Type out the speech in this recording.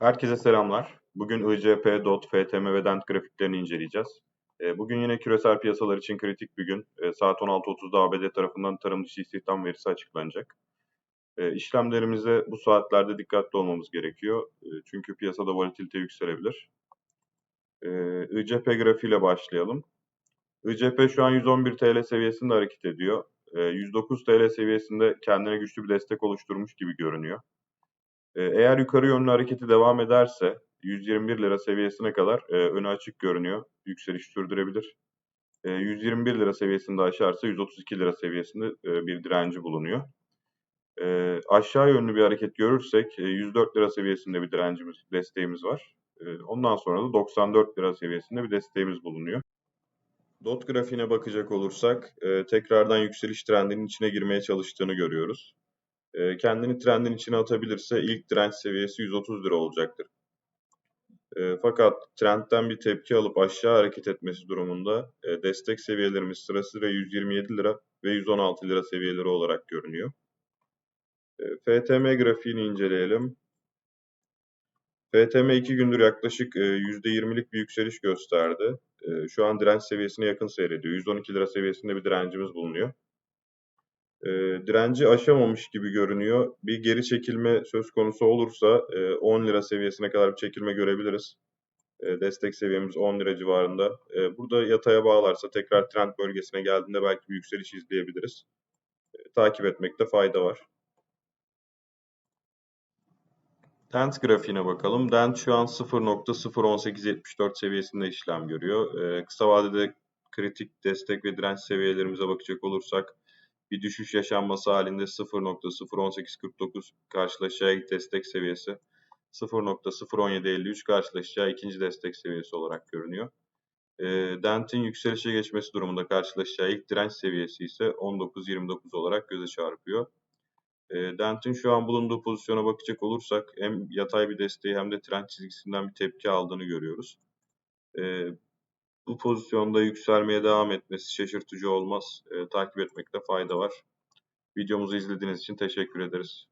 Herkese selamlar. Bugün ICP, DOT, FTM ve DENT grafiklerini inceleyeceğiz. E, Bugün yine küresel piyasalar için kritik bir gün. E, Saat 16.30'da ABD tarafından tarım dışı istihdam verisi açıklanacak. E, İşlemlerimize bu saatlerde dikkatli olmamız gerekiyor. Çünkü piyasada volatilite yükselebilir. ICP grafiğiyle başlayalım. ICP şu an 111 TL seviyesinde hareket ediyor. E, 109 TL seviyesinde kendine güçlü bir destek oluşturmuş gibi görünüyor. E, Eğer yukarı yönlü hareketi devam ederse 121 lira seviyesine kadar e, önü açık görünüyor. Yükseliş sürdürebilir. E, 121 lira seviyesinde aşarsa 132 lira seviyesinde e, bir direnci bulunuyor. E, aşağı yönlü bir hareket görürsek e, 104 lira seviyesinde bir direncimiz, desteğimiz var. E, ondan sonra da 94 lira seviyesinde bir desteğimiz bulunuyor. DOT grafiğine bakacak olursak e, tekrardan yükseliş trendinin içine girmeye çalıştığını görüyoruz. E, kendini trendin içine atabilirse ilk direnç seviyesi 130 lira olacaktır. E, fakat trendten bir tepki alıp aşağı hareket etmesi durumunda e, destek seviyelerimiz sırasıyla 127 lira ve 116 lira seviyeleri olarak görünüyor. E, FTM grafiğini inceleyelim. FTM 2 gündür yaklaşık e, %20'lik bir yükseliş gösterdi. E, şu an direnç seviyesine yakın seyrediyor. 112 lira seviyesinde bir direncimiz bulunuyor. E, direnci aşamamış gibi görünüyor. Bir geri çekilme söz konusu olursa e, 10 lira seviyesine kadar bir çekilme görebiliriz. E, destek seviyemiz 10 lira civarında. E, burada yataya bağlarsa tekrar trend bölgesine geldiğinde belki bir yükseliş izleyebiliriz. E, takip etmekte fayda var. Dent grafiğine bakalım. Dent şu an 0.01874 seviyesinde işlem görüyor. E, kısa vadede kritik destek ve direnç seviyelerimize bakacak olursak bir düşüş yaşanması halinde 0.01849 karşılaşacağı destek seviyesi 0.01753 karşılaşacağı ikinci destek seviyesi olarak görünüyor. E, Dent'in yükselişe geçmesi durumunda karşılaşacağı ilk direnç seviyesi ise 19.29 olarak göze çarpıyor. E, Dent'in şu an bulunduğu pozisyona bakacak olursak hem yatay bir desteği hem de trend çizgisinden bir tepki aldığını görüyoruz. E, bu pozisyonda yükselmeye devam etmesi şaşırtıcı olmaz. E, takip etmekte fayda var. Videomuzu izlediğiniz için teşekkür ederiz.